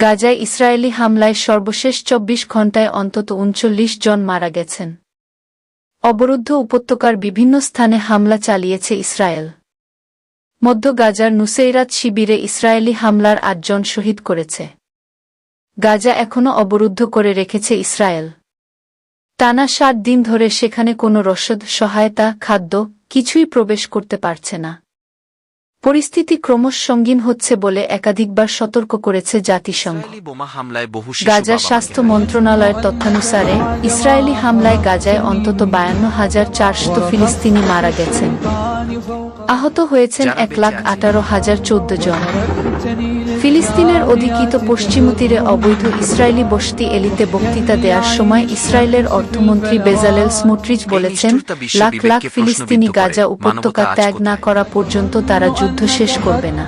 গাজায় ইসরায়েলি হামলায় সর্বশেষ চব্বিশ ঘণ্টায় অন্তত উনচল্লিশ জন মারা গেছেন। অবরুদ্ধ উপত্যকার বিভিন্ন স্থানে হামলা চালিয়েছে ইসরায়েল। মধ্য গাজার নুসেইরাত শিবিরে ইসরায়েলি হামলার আটজন শহীদ করেছে। গাজা এখনও অবরুদ্ধ করে রেখেছে ইসরায়েল। টানা সাত দিন ধরে সেখানে কোনো রসদ, সহায়তা, খাদ্য কিছুই প্রবেশ করতে পারছে না। পরিস্থিতি ক্রমশ সঙ্গীন হচ্ছে বলে একাধিকবার সতর্ক করেছে জাতিসংঘ। গাজার স্বাস্থ্য মন্ত্রণালয়ের তথ্যানুসারে ইসরায়েলি হামলায় গাজায় অন্তত বায়ান্ন হাজার চারশত ফিলিস্তিনি মারা গেছেন। আহত হয়েছেন এক লাখ আঠারো হাজার চোদ্দ জন। ফিলিস্তিনের অধিকৃত পশ্চিম তীরে অবৈধ ইসরায়েলি বসতি এলিতে বক্তৃতা দেওয়ার সময় ইসরায়েলের অর্থমন্ত্রী বেজালেল স্মুট্রিচ বলেছেন লাখ লাখ ফিলিস্তিনি গাজা উপত্যকা ত্যাগ না করা পর্যন্ত তারা যুদ্ধ শেষ করবে না।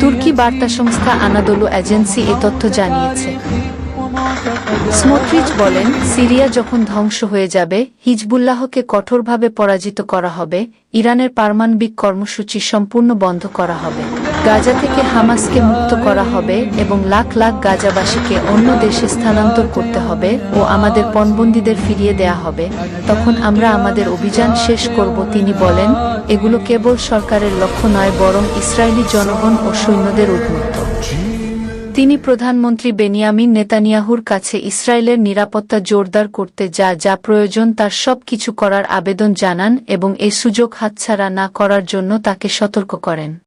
তুর্কি বার্তা সংস্থা আনাদোলু এজেন্সি এ তথ্য জানিয়েছে। স্মোট্রিচ বলেন সিরিয়া যখন ধ্বংস হয়ে যাবে হিজবুল্লাহকে কঠোরভাবে পরাজিত করা হবে ইরানের পারমাণবিক কর্মসূচি সম্পূর্ণ বন্ধ করা হবে। গাজা থেকে হামাসকে মুক্ত করা হবে এবং লাখ লাখ গাজাবাসীকে অন্য দেশে স্থানান্তর করতে হবে ও আমাদের পণবন্দীদের ফিরিয়ে দেয়া হবে। তখন আমরা আমাদের অভিযান শেষ করব, তিনি বলেন, এগুলো কেবল সরকারের লক্ষ্য নয়, বরং ইসরায়েলি জনগণ ও সৈন্যদের উদ্মুক্ত তিনি প্রধানমন্ত্রী বেনিয়ামিন নেতানিয়াহুর কাছে ইসরায়েলের নিরাপত্তা জোরদার করতে যা যা প্রয়োজন তার সব কিছু করার আবেদন জানান এবং এ সুযোগ হাতছাড়া না করার জন্য তাকে সতর্ক করেন।